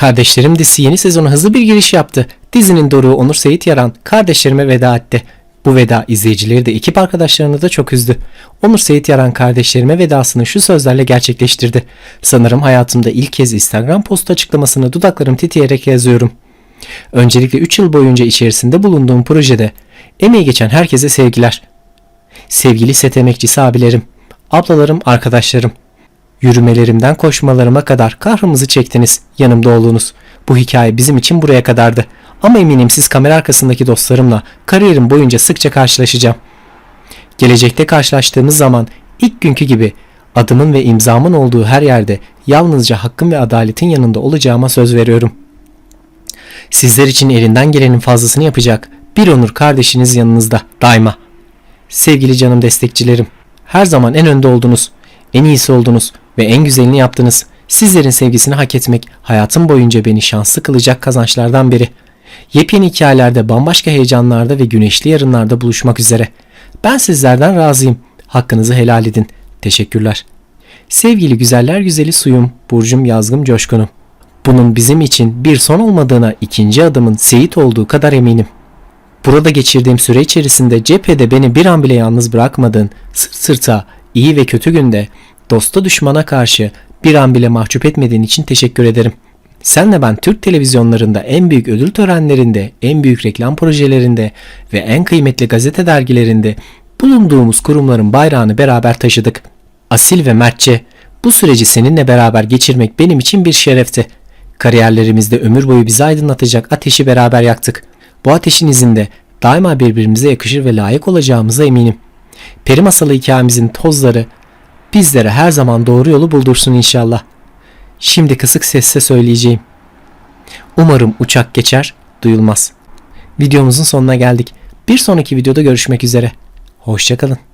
Kardeşlerim dizisi yeni sezona hızlı bir giriş yaptı. Dizinin doruğu Onur Seyit Yaran kardeşlerime veda etti. Bu veda izleyicileri de ekip arkadaşlarını da çok üzdü. Onur Seyit Yaran kardeşlerime vedasını şu sözlerle gerçekleştirdi. Sanırım hayatımda ilk kez Instagram postu açıklamasını dudaklarım titreyerek yazıyorum. Öncelikle 3 yıl boyunca içerisinde bulunduğum projede emeği geçen herkese sevgiler. Sevgili set emekçisi abilerim, ablalarım, arkadaşlarım. Yürümelerimden koşmalarıma kadar kahrımızı çektiniz, yanımda oldunuz. Bu hikaye bizim için buraya kadardı. Ama eminim siz kamera arkasındaki dostlarımla kariyerim boyunca sıkça karşılaşacağım. Gelecekte karşılaştığımız zaman ilk günkü gibi adımın ve imzamın olduğu her yerde yalnızca hakkın ve adaletin yanında olacağıma söz veriyorum. Sizler için elinden gelenin fazlasını yapacak bir onur kardeşiniz yanınızda daima. Sevgili canım destekçilerim, her zaman en önde oldunuz, en iyisi oldunuz ve en güzelini yaptınız. Sizlerin sevgisini hak etmek hayatım boyunca beni şanslı kılacak kazançlardan biri. Yepyeni hikayelerde, bambaşka heyecanlarda ve güneşli yarınlarda buluşmak üzere. Ben sizlerden razıyım. Hakkınızı helal edin. Teşekkürler. Sevgili güzeller güzeli suyum, burcum yazgım coşkunum. Bunun bizim için bir son olmadığına ikinci adımın Seyit olduğu kadar eminim. Burada geçirdiğim süre içerisinde cephede beni bir an bile yalnız bırakmadın, sırt sırta, iyi ve kötü günde, dosta düşmana karşı bir an bile mahcup etmediğin için teşekkür ederim. Senle ben Türk televizyonlarında en büyük ödül törenlerinde, en büyük reklam projelerinde ve en kıymetli gazete dergilerinde bulunduğumuz kurumların bayrağını beraber taşıdık. Asil ve mertçe bu süreci seninle beraber geçirmek benim için bir şerefti. Kariyerlerimizde ömür boyu bizi aydınlatacak ateşi beraber yaktık. Bu ateşin izinde daima birbirimize yakışır ve layık olacağımıza eminim. Peri masalı hikayemizin tozları bizlere her zaman doğru yolu buldursun inşallah. Şimdi kısık sesle söyleyeceğim. Umarım uçak geçer, duyulmaz. Videomuzun sonuna geldik. Bir sonraki videoda görüşmek üzere. Hoşçakalın.